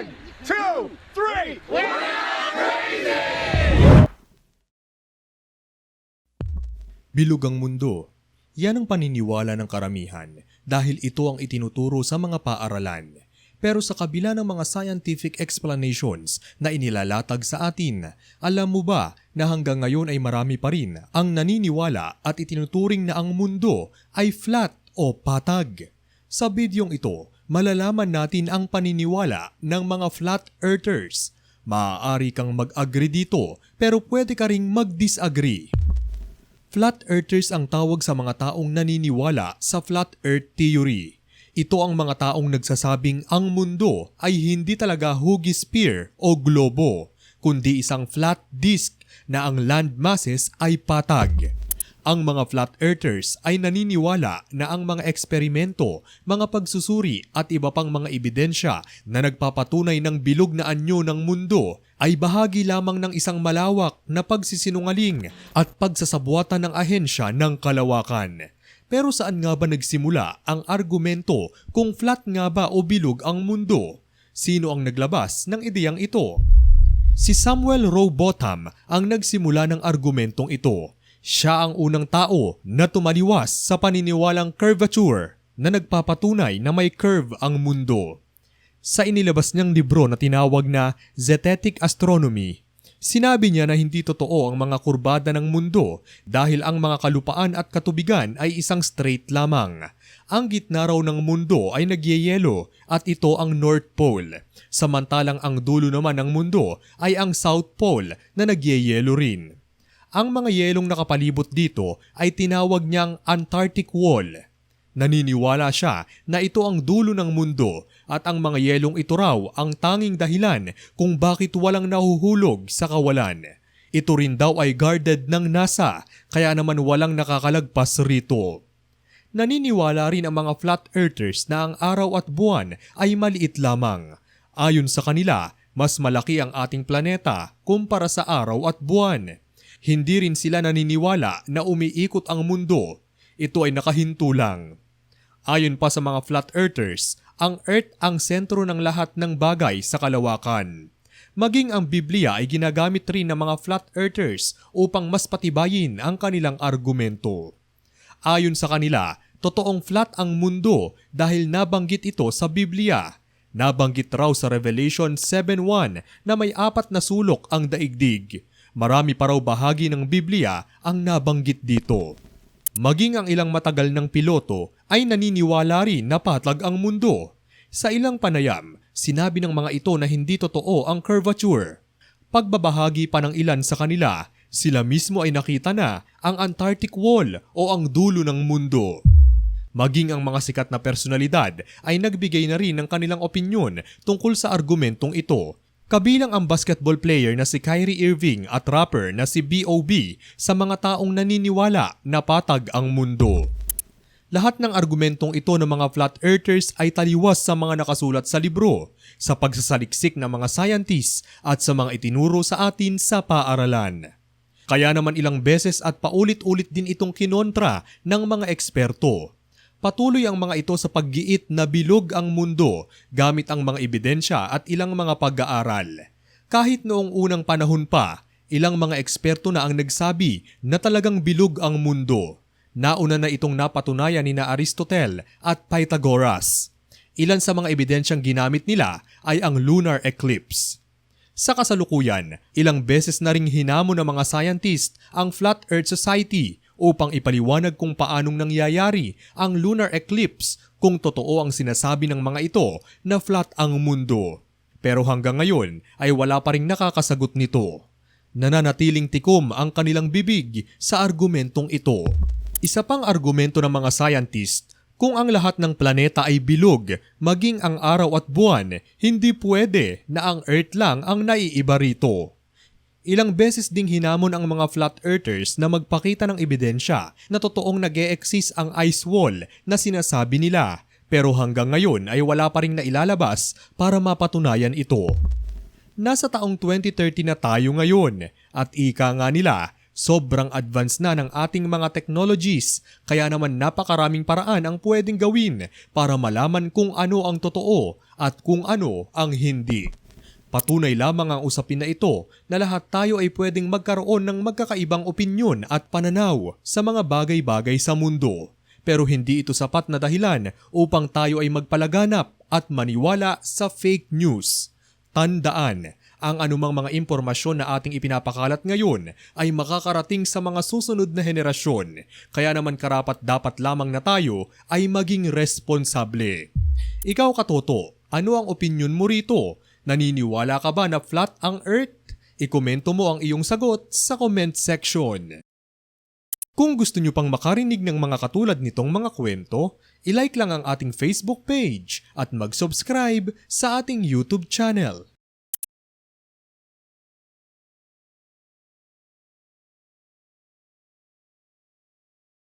One, two, three. Bilog ang mundo. Yan ang paniniwala ng karamihan dahil ito ang itinuturo sa mga paaralan. Pero sa kabila ng mga scientific explanations na inilalatag sa atin, alam mo ba na hanggang ngayon ay marami pa rin ang naniniwala at itinuturing na ang mundo ay flat o patag? Sa bidyong ito, malalaman natin ang paniniwala ng mga flat earthers. Maaari kang mag-agree dito pero pwede ka ring mag-disagree. Flat Earthers ang tawag sa mga taong naniniwala sa Flat Earth Theory. Ito ang mga taong nagsasabing ang mundo ay hindi talaga hugis sphere o globo, kundi isang flat disk na ang land masses ay patag. Ang mga flat earthers ay naniniwala na ang mga eksperimento, mga pagsusuri at iba pang mga ebidensya na nagpapatunay ng bilog na anyo ng mundo ay bahagi lamang ng isang malawak na pagsisinungaling at pagsasabuatan ng ahensya ng kalawakan. Pero saan nga ba nagsimula ang argumento kung flat nga ba o bilog ang mundo? Sino ang naglabas ng ideyang ito? Si Samuel Rowbotham ang nagsimula ng argumentong ito. Siya ang unang tao na tumaliwas sa paniniwalang curvature na nagpapatunay na may curve ang mundo. Sa inilabas niyang libro na tinawag na Zetetic Astronomy, sinabi niya na hindi totoo ang mga kurbada ng mundo dahil ang mga kalupaan at katubigan ay isang straight lamang. Ang gitna raw ng mundo ay nagyeyelo at ito ang North Pole, samantalang ang dulo naman ng mundo ay ang South Pole na nagyeyelo rin. Ang mga yelong nakapalibot dito ay tinawag niyang Antarctic Wall. Naniniwala siya na ito ang dulo ng mundo at ang mga yelong ito raw ang tanging dahilan kung bakit walang nahuhulog sa kawalan. Ito rin daw ay guarded ng NASA kaya naman walang nakakalagpas rito. Naniniwala rin ang mga flat earthers na ang araw at buwan ay maliit lamang. Ayon sa kanila, mas malaki ang ating planeta kumpara sa araw at buwan. Hindi rin sila naniniwala na umiikot ang mundo. Ito ay nakahinto lang. Ayon pa sa mga flat earthers, ang Earth ang sentro ng lahat ng bagay sa kalawakan. Maging ang Biblia ay ginagamit rin ng mga flat earthers upang mas patibayin ang kanilang argumento. Ayon sa kanila, totoong flat ang mundo dahil nabanggit ito sa Biblia. Nabanggit raw sa Revelation 7.1 na may apat na sulok ang daigdig. Marami pa raw bahagi ng Biblia ang nabanggit dito. Maging ang ilang matagal ng piloto ay naniniwala rin na patag ang mundo. Sa ilang panayam, sinabi ng mga ito na hindi totoo ang curvature. Pagbabahagi pa ng ilan sa kanila, sila mismo ay nakita na ang Antarctic Wall o ang dulo ng mundo. Maging ang mga sikat na personalidad ay nagbigay na rin ng kanilang opinyon tungkol sa argumentong ito. Kabilang ang basketball player na si Kyrie Irving at rapper na si B.O.B. sa mga taong naniniwala na patag ang mundo. Lahat ng argumentong ito ng mga flat earthers ay taliwas sa mga nakasulat sa libro, sa pagsasaliksik ng mga scientists at sa mga itinuro sa atin sa paaralan. Kaya naman ilang beses at paulit-ulit din itong kinontra ng mga eksperto. Patuloy ang mga ito sa paggiit na bilog ang mundo gamit ang mga ebidensya at ilang mga pag-aaral. Kahit noong unang panahon pa, ilang mga eksperto na ang nagsabi na talagang bilog ang mundo. Nauna na itong napatunayan ni na Aristotle at Pythagoras. Ilan sa mga ebidensyang ginamit nila ay ang lunar eclipse. Sa kasalukuyan, ilang beses na ring hinamon ng mga scientist ang Flat Earth Society upang ipaliwanag kung paanong nangyayari ang lunar eclipse kung totoo ang sinasabi ng mga ito na flat ang mundo. Pero hanggang ngayon ay wala pa ring nakakasagot nito. Nananatiling tikom ang kanilang bibig sa argumentong ito. Isa pang argumento ng mga scientist, kung ang lahat ng planeta ay bilog, maging ang araw at buwan, hindi pwede na ang Earth lang ang naiiba rito. Ilang beses ding hinamon ang mga flat earthers na magpakita ng ebidensya na totoong nag exist ang ice wall na sinasabi nila pero hanggang ngayon ay wala pa rin nailalabas para mapatunayan ito. Nasa taong 2030 na tayo ngayon at ika nga nila Sobrang advanced na ng ating mga technologies, kaya naman napakaraming paraan ang pwedeng gawin para malaman kung ano ang totoo at kung ano ang hindi. Patunay lamang ang usapin na ito na lahat tayo ay pwedeng magkaroon ng magkakaibang opinyon at pananaw sa mga bagay-bagay sa mundo. Pero hindi ito sapat na dahilan upang tayo ay magpalaganap at maniwala sa fake news. Tandaan, ang anumang mga impormasyon na ating ipinapakalat ngayon ay makakarating sa mga susunod na henerasyon. Kaya naman karapat dapat lamang na tayo ay maging responsable. Ikaw katoto, ano ang opinion mo rito? Naniniwala ka ba na flat ang Earth? Ikomento mo ang iyong sagot sa comment section. Kung gusto nyo pang makarinig ng mga katulad nitong mga kwento, ilike lang ang ating Facebook page at mag-subscribe sa ating YouTube channel.